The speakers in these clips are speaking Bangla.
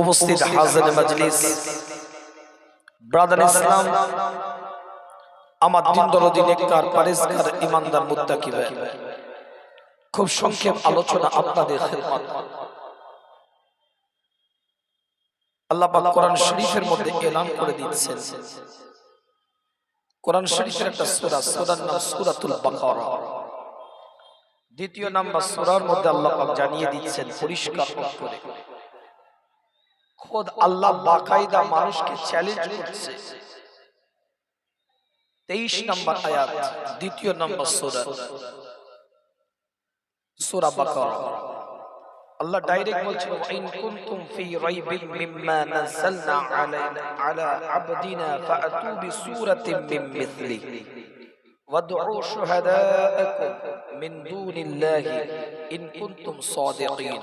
উপস্থিত হাজির মজলিস। ব্রাদার ইসলাম আমার দিন দরদি নেককার পারেজগার ইমানদার মুত্তাকি ভাই। খুব সংক্ষেপ আলোচনা আপনাদের খেদমত। আল্লাহ পাক কোরআন শরীফের মধ্যে এলান করে দিচ্ছেন। কোরআন শরীফের একটা সূরা সূরার নাম সূরাতুল বাকারা। দ্বিতীয় নাম্বার সূরার মধ্যে আল্লাহ পাক জানিয়ে দিচ্ছেন পরিষ্কার করে। খোদ আল্লাহ বাকায়দা মানুষকে চ্যালেঞ্জ করছে। তেইশ নম্বর আয়াত, দ্বিতীয় নম্বর সোরা। সোরা বাকর। আল্লাহ ডাইরেক্ট বলছেন ইন কুনতুম ফি রাইবিন মিম্মা নাযালনা আলাইনা আলা আবদিনা ফাতু বিসূরাতিন মিন মিছলি ওয়াদউ শুহাদাআকুম মিন দুনিল্লাহি ইন কুনতুম সাদিকিন।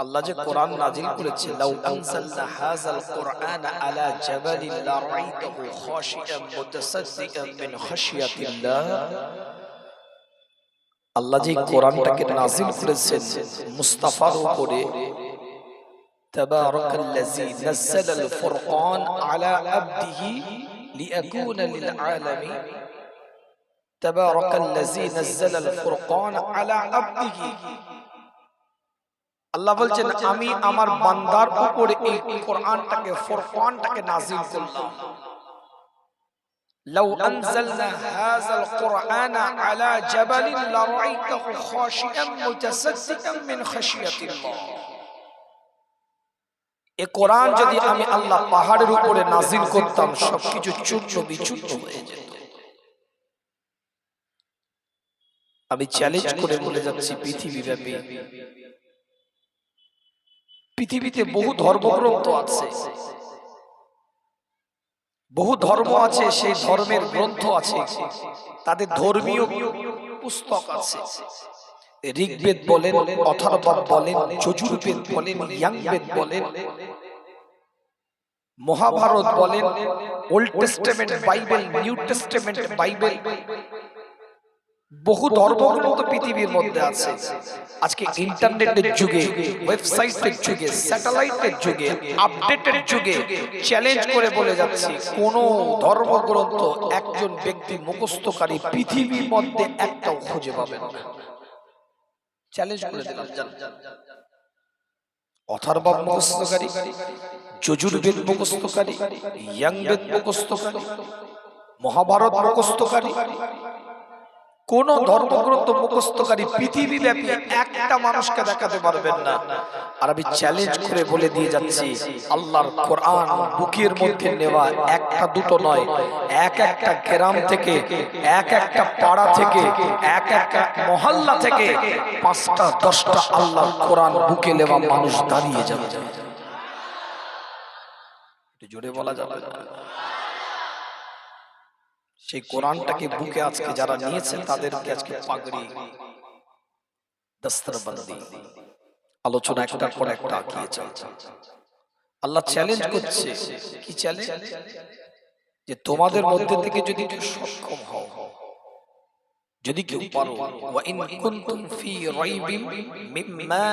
الله جه قرآن نازل كله لو أنزلنا هذا القرآن على جبل لرأيته خاشئا متصدئا من خشية الله الله جه قرآن تك نازل كله مصطفى قرآن تبارك الذي نزل الفرقان على عبده لأكون للعالمين تبارك الذي نزل الفرقان على عبده আল্লাহ বলছেন আমি আমার বান্দার উপরে এই কোরআনটাকে ফুরকানটাকে নাজিল করলাম لو أنزلنا هذا القرآن على جبل لرأيته خاشعا متصدقا من خشية الله এ কোরআন যদি আমি আল্লাহ পাহাড়ের উপরে নাজিল করতাম সবকিছু চূর্ণ বিচূর্ণ হয়ে যেত আমি চ্যালেঞ্জ করে বলে যাচ্ছি পৃথিবী ব্যাপী পৃথিবীতে বহু ধর্মগ্রন্থ আছে। বহু ধর্ম আছে, সেই ধর্মের গ্রন্থ আছে। তাদের ধর্মীয় পুস্তক আছে। ঋগ্বেদ বলেন অথর্বণ বলেন, যজুর্বেদ বলেন, ইয়াংবেদ বলেন, মহাভারত বলেন, old testament, Bible, new testament, Bible বহু ধর্মগ্রন্থ পৃথিবীর মধ্যে আছে। আজকে ইন্টারনেটের যুগে ওয়েবসাইটের যুগে স্যাটেলাইটের যুগে আপডেটের যুগে চ্যালেঞ্জ করে বলে যাচ্ছি কোন ধর্মগ্রন্থ একজন ব্যক্তি মুখস্থকারী পৃথিবীর মধ্যে একটাও খুঁজে পাবেন না। চ্যালেঞ্জ করে দিলাম জান। অথর্বণ মুখস্থকারী যজুর্বেদ মুখস্থকারী ইয়াংবেদ মুখস্থকারী মহাভারত মুখস্থকারী কোন ধর্মগ্রন্থ মুখস্থকারী পৃথিবী ব্যাপী একটা মানুষকে দেখাতে পারবেন না। আর আমি চ্যালেঞ্জ করে বলে দিয়ে যাচ্ছি, আল্লাহর কোরআন বুকের মধ্যে নেওয়া একটা দুটো নয়, এক একটা গ্রাম থেকে, এক একটা পাড়া থেকে, এক একটা মহল্লা থেকে পাঁচটা, দশটা আল্লাহর কোরআন বুকে নেওয়া মানুষ দাঁড়িয়ে যাবে। জোরে বলা যাবে না? সেই কোরআনটাকে বুকে আজকে যারা নিয়েছে তাদেরকে আজকে পাগড়ি, দস্তরবন্দি। আলোচনা একটার পর একটা আগিয়ে চলছে আল্লাহ চ্যালেঞ্জ করছে। কি চ্যালেঞ্জ যে তোমাদের মধ্যে থেকে যদি কেউ সক্ষম হও, যদি কেউ পারো, ওয়া ইন কুনতুম ফি রাইবিন মিম্মা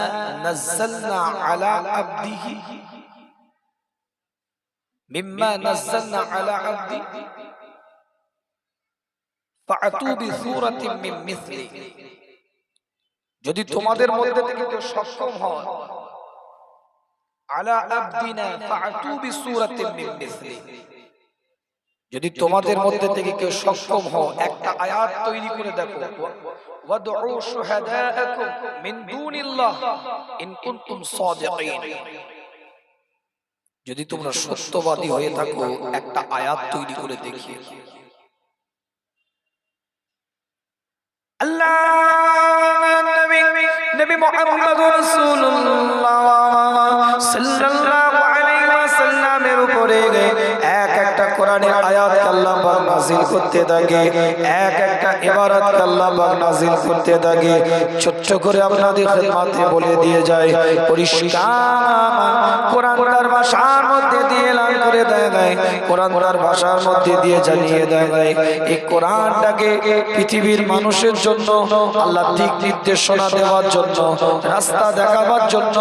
নাযালনা আলা আবদিহি। মিম্মা নাযালনা আলা আবদিহি যদি তোমাদের মধ্যে থেকে কেউ সক্ষম হয় যদি তোমাদের মধ্যে থেকে কেউ সক্ষম হও একটা আয়াত তৈরি করে দেখো যদি তোমরা সত্যবাদী হয়ে থাকো একটা আয়াত তৈরি করে দেখিয়ে আল্লাহ নবী নবী মুহাম্মদ রাসূলুল্লাহ সাল্লাল্লাহু আলাইহি ওয়াসাল্লামের উপরে কোরআনের আয়াত আল্লাহ পাক নাযিল করতে থাকে, এক একটা ইবারত আল্লাহ পাক নাযিল করতে থাকে। ছোট্ট করে আপনাদের খিদমতে বলে দিয়ে যায় পরিষ্কার। কোরআন তার ভাষার মধ্যে দিয়ে এলান করে দেয় দেয় কোরআন তার ভাষার মধ্যে দিয়ে জানিয়ে দেয় দেয় এই কোরআনটাকে পৃথিবীর মানুষের জন্য, আল্লাহ দিক নির্দেশনা দেওয়ার জন্য, রাস্তা দেখাবার জন্য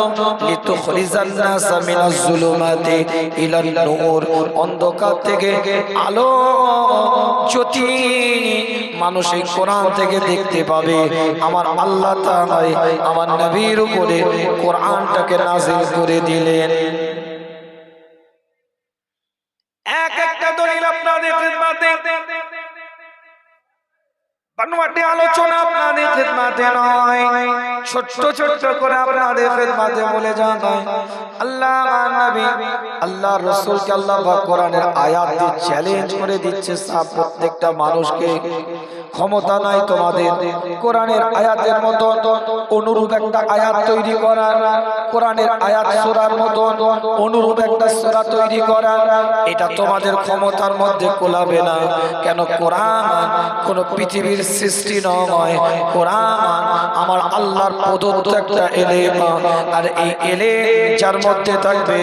লিতু খরিজান নাসা মিনাজ জুলুমাতি ইলান নূর অন্ধকার থেকে আলো জ্যোতি মানুষ এই কোরআন থেকে দেখতে পাবে। আমার আল্লাহ আমার নবীর উপরে কোরআনটাকে নাযিল করে দিলেন। আলোচনা আপনাদের ছোট্ট ছোট্ট করে আপনাদের বলে যান। আল্লাহ নবী আল্লাহ রাসূলকে আল্লাহ কোরআনের আয়াত দিয়ে চ্যালেঞ্জ করে দিচ্ছে সব প্রত্যেকটা মানুষকে। ক্ষমতা নাই তোমাদের। কোরআনের আয়াতের মতো অনুরূপ একটা আয়াত তৈরি করার, কোরআনের আয়াত সূরার মতো অনুরূপ একটা সূরা তৈরি করার, এটা তোমাদের ক্ষমতার মধ্যে কোলাবে না। কেন কোরআন কোন পৃথিবীর সৃষ্টি নয়। কোরআন আমার আল্লাহর প্রদত্ত একটা এলেম। আর এই এলে যার মধ্যে থাকবে,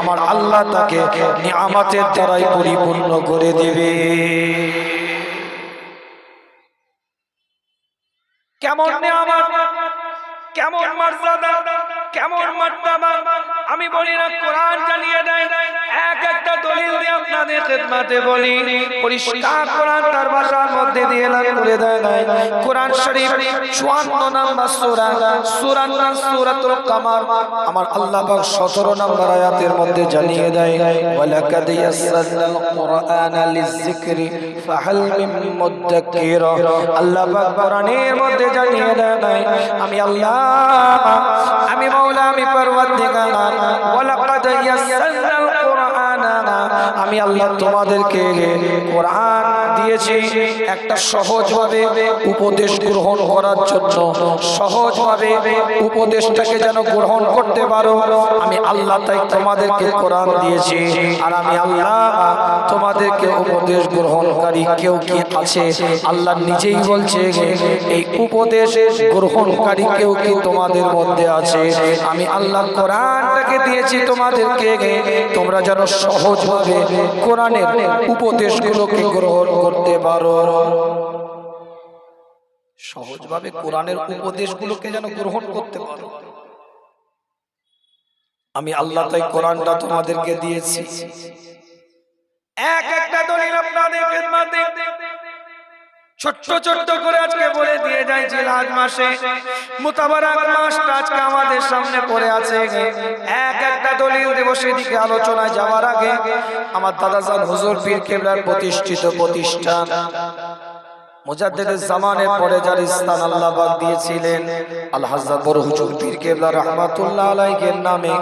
আমার আল্লাহ তাকে নিয়ামতের দ্বারাই পরিপূর্ণ করে দেবে। কেমন আমার কেমন মর্যাদা? কেমন মর্যাদা? আমি বলি না কোরআন জানিয়ে দেয়। এক একটা দলিল খেদমাতে বলি, পরিষ্কার কোরআন তার ভাষার মধ্যে দিয়ে এলান করে দেয় কোরআন শরীফ 54 নাম্বার সূরা সূরার নাম সূরাতুল কামার, আমার আল্লাহ পাক 17 নাম্বার আয়াতের মধ্যে জানিয়ে দেয়, ওয়ালাকাদ ইয়াসসারনাল কুরআনা লিযিকরি ফাহাল আল্লাহ মধ্যে জানিয়ে দেয় আমি আল্লাহ, আমি মাওলা, আমি পরওয়ারদিগার। ওয়ালাকাদ আমি আল্লাহ তোমাদেরকে কোরআন দিয়েছি একটা সহজভাবে উপদেশ গ্রহণ করার জন্য। সহজভাবে উপদেশটাকে যেন গ্রহণ করতে পারো। আমি আল্লাহ তাই তোমাদেরকে কোরআন দিয়েছি। আর আমি আল্লাহ তোমাদেরকে উপদেশ গ্রহণকারী কেউ কি আছে? আল্লাহ নিজেই বলছে এই উপদেশ গ্রহণকারী কেউ কি তোমাদের মধ্যে আছে? আমি আল্লাহ কোরআনটাকে দিয়েছি তোমাদেরকে তোমরা যেন সহজভাবে কোরআনের উপদেশগুলোকে গ্রহণ করতে পারো। সহজভাবে কোরআনের উপদেশগুলোকে যেন গ্রহণ করতে পারো। আমি আল্লাহ তাই কোরআনটা তোমাদেরকে দিয়েছি। এক একটা দলিল আপনাদের ছোট্ট ছোট্ট করে আজকে বলে দিয়ে যায় জিলাদ মাসে। মুতাবারাক মাসটা আজকে আমাদের সামনে পড়ে আছে। এক একটা দলিল দেব সেদিকে আলোচনায় যাওয়ার আগে। আমার দাদা দাদাজান হুজুর পীর কেবলার প্রতিষ্ঠিত প্রতিষ্ঠান। মুজাদ্দিদের পরে যার স্থান আল্লাহ পাক দিয়েছিলেন। আল হাজ্জাত বড় হুজুর পীর কেবলা রাহমাতুল্লাহ আলাইহির নামে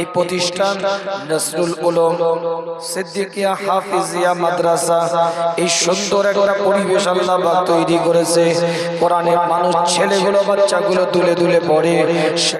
এই প্রতিষ্ঠান নসরুল উলুম সিদ্দিকিয়া হাফিজিয়া মাদ্রাসা এই সুন্দর একটা পরিবেশ আল্লাহ পাক তৈরি করেছে। কোরআনের মানুষ ছেলেগুলো বাচ্চাগুলো তুলে তুলে পড়ে।